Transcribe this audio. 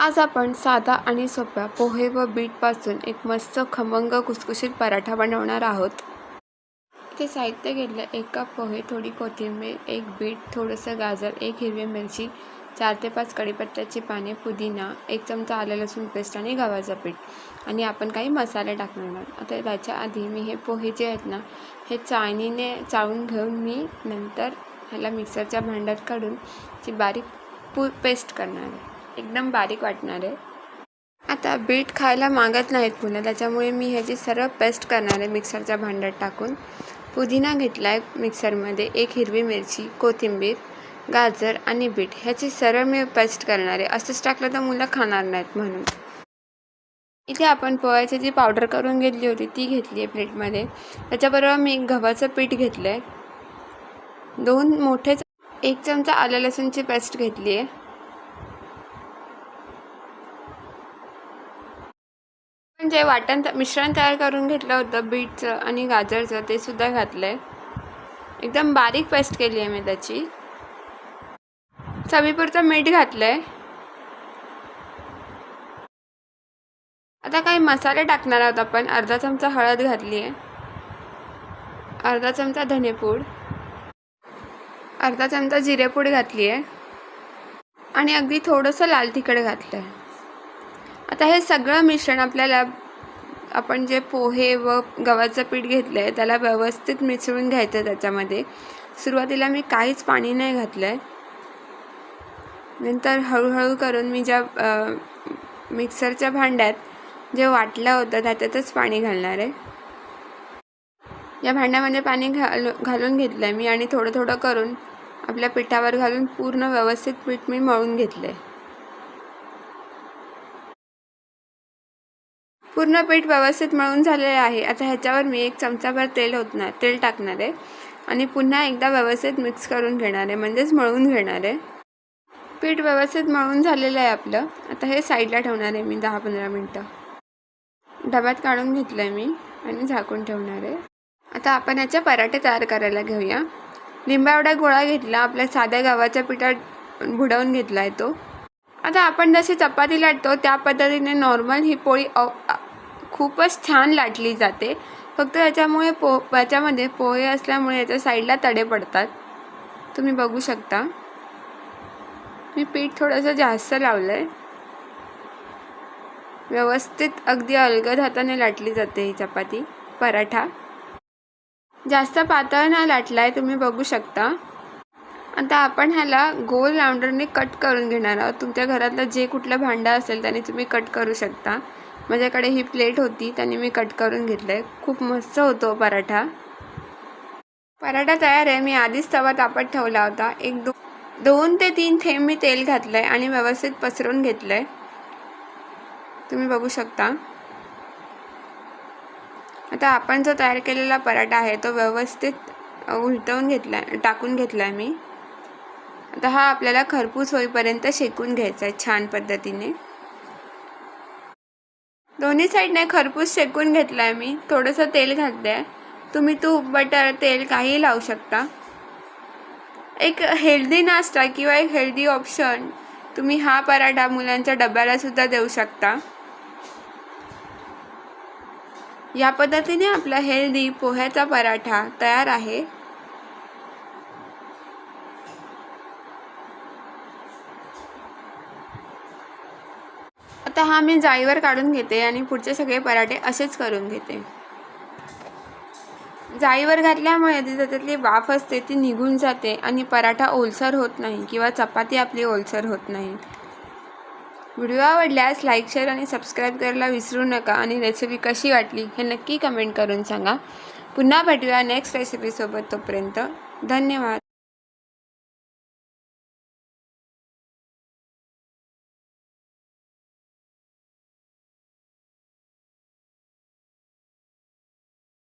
आज आपण साधा आणि सोप्या पोहे व बीटपासून एक मस्त खमंग कुसकुशीत पराठा बनवणार आहोत. इथे साहित्य घेतलं एक कप पोहे थोडी कोथिंबीर एक बीट थोडंसं गाजर एक हिरवी मिरची चार ते पाच कढीपत्त्याची पाने पुदिना एक चमचा आलं लसूण पेस्ट आणि गव्हाचं पीठ. आणि आपण काही मसाले टाकणार आहोत. आता त्याच्या आधी मी हे पोहे जे आहेत ना हे चाळणीने चाळून घेऊन मी नंतर ह्याला मिक्सरच्या भांड्यात काढून ती बारीक पू पेस्ट करणार आहे. एकदम बारीक वाटणार आहे. आता बीट खायला मागत नाहीत मुलं त्याच्यामुळे मी ह्याची सर्व पेस्ट करणार आहे मिक्सरच्या भांड्यात टाकून पुदिना घेतला आहे मिक्सरमध्ये एक हिरवी मिरची कोथिंबीर गाजर आणि बीट ह्याची सरळ मी पेस्ट करणार आहे. असंच टाकलं तर मुलं खाणार नाहीत म्हणून. इथे आपण पोह्याची जी पावडर करून घेतली होती ती घेतली आहे प्लेटमध्ये. त्याच्याबरोबर मी गव्हाचं पीठ घेतलं आहे दोन मोठे एक चमचा आलं लसूणची पेस्ट घेतली आहे. जे वाटण मिश्रण तयार करून घेतलं होतं बीटचं आणि गाजरचं ते सुद्धा घातलं आहे एकदम बारीक पेस्ट केली आहे मी त्याची. चवीपुरतं मीठ घातलं आहे आता काही मसाले टाकणार आहोत आपण. अर्धा चमचा हळद घातली आहे अर्धा चमचा धनेपूड. अर्धा चमचा जिरेपूड घातली आहे आणि अगदी थोडंसं लाल तिखट घातलं आहे आता हे सगळं मिश्रण आपल्याला आपण जे पोहे व गव्हाचं पीठ घेतलं आहे त्याला व्यवस्थित मिसळून घ्यायचं त्याच्यामध्ये. सुरुवातीला मी काहीच पाणी नाही घातलं आहे नंतर हळूहळू करून मी ज्या मिक्सरच्या भांड्यात जे वाटलं होतं त्याच्यातच पाणी घालणार आहे. या भांड्यामध्ये पाणी घाल घालून घेतलं आहे मी आणि थोडं थोडं करून आपल्या पिठावर घालून पूर्ण व्यवस्थित पीठ मी मळून घेतलं आहे पूर्ण पीठ व्यवस्थित मळून झालेले आहे. आता ह्याच्यावर मी एक चमचाभर तेल होतणार तेल टाकणार आहे आणि पुन्हा एकदा व्यवस्थित मिक्स करून घेणार आहे म्हणजेच मळून घेणार आहे. पीठ व्यवस्थित मळून झालेलं आहे आपलं. आता हे साईडला ठेवणार आहे मी दहा पंधरा मिनटं. डब्यात काढून घेतलं आहे मी आणि झाकून ठेवणार आहे. आता आपण याचे पराठे तयार करायला घेऊया. लिंबा एवढा गोळा घेतला आपल्या साध्या गव्हाच्या पिठात बुडवून घेतला आहे तो. आता आपण जशी चपाती लाटतो त्या पद्धतीने नॉर्मल ही पोळी खूपच छान लाटली जाते. फक्त याच्यामुळे पो याच्यामध्ये पोहे असल्यामुळे याच्या साईडला तडे पडतात. तुम्ही बघू शकता. मी पीठ थोडंसं जास्त लावलं आहे व्यवस्थित अगदी अलगद हाताने लाटली जाते ही चपाती पराठा. जास्त पातळ ना लाटला आहे तुम्ही बघू शकता. आता आपण ह्याला गोल राऊंडरने कट करून घेणार आहोत. तुमच्या घरातलं जे कुठलं भांडं असेल त्याने तुम्ही कट करू शकता. माझ्याकडे ही प्लेट होती त्याने मी कट करून घेतलं आहे खूप मस्त होतो हो पराठा. पराठा तयार आहे. मी आधीच तवा तापत ठेवला होता. एक दो दोन ते तीन थेंब मी तेल घातलं आहे आणि व्यवस्थित पसरून घेतलं आहे तुम्ही बघू शकता. आता आपण जो तयार केलेला पराठा आहे तो व्यवस्थित उलटवून घेतला टाकून घेतला आहे मी. आता हा आपल्याला खरपूस होईपर्यंत शेकून घ्यायचा आहे छान पद्धतीने. दोन्ही साईडने खरपूस शेकून घेतला आहे मी. थोडंसं तेल घातलं आहे तुम्ही तूप बटर तेल काहीही लावू शकता. एक हेल्दी नाश्ता किंवा एक हेल्दी ऑप्शन तुम्ही हा पराठा मुलांच्या डब्याला सुद्धा देऊ शकता. या पद्धतीने आपला हेल्दी पोह्याचा पराठा तयार आहे. आता हा मी जाळीवर काढून घेते आणि पुढचे सगळे पराठे असेच करून घेते. जाळीवर घातल्यामुळे ती त्याच्यातली वाफ असते ती निघून जाते आणि पराठा ओलसर होत नाही किंवा चपाती आपली ओलसर होत नाही. व्हिडिओ आवडल्यास लाईक शेअर आणि सबस्क्राईब करायला विसरू नका आणि रेसिपी कशी वाटली हे नक्की कमेंट करून सांगा. पुन्हा भेटूया नेक्स्ट रेसिपीसोबत तोपर्यंत. धन्यवाद.